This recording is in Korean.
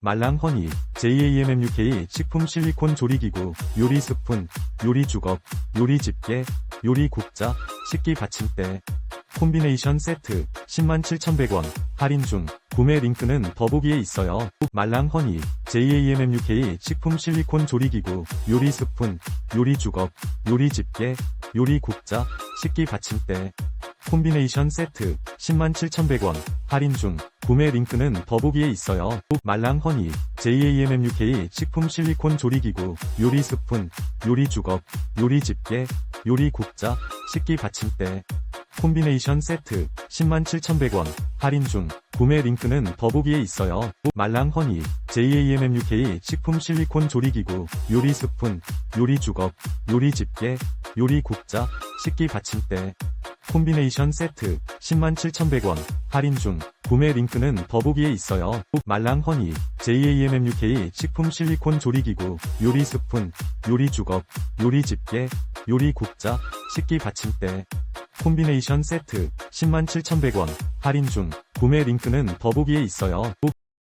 말랑 허니, JAMMUK 식품 실리콘 조리기구, 요리 스푼, 요리 주걱, 요리 집게, 요리 국자, 식기 받침대, 콤비네이션 세트, 107,100원, 할인 중, 구매 링크는 더보기에 있어요. 말랑 허니, JAMMUK 식품 실리콘 조리기구, 요리 스푼, 요리 주걱, 요리 집게, 요리 국자, 식기 받침대, 콤비네이션 세트, 107,100원, 할인 중, 구매 링크는 더보기에 있어요. 말랑 허니, JAMMUK 식품 실리콘 조리기구, 요리 스푼, 요리 주걱, 요리 집게, 요리 국자, 식기 받침대, 콤비네이션 세트, 107,100원, 할인 중, 구매 링크는 더보기에 있어요. 말랑 허니, JAMMUK 식품 실리콘 조리기구, 요리 스푼, 요리 주걱, 요리 집게, 요리 국자, 식기 받침대, 콤비네이션 세트, 107,100원, 할인 중, 구매 링크는 더보기에 있어요. 말랑 허니, JAMMUK 식품 실리콘 조리기구, 요리 스푼, 요리 주걱, 요리 집게, 요리 국자, 식기 받침대, 콤비네이션 세트, 107,100원, 할인 중, 구매 링크는 더보기에 있어요.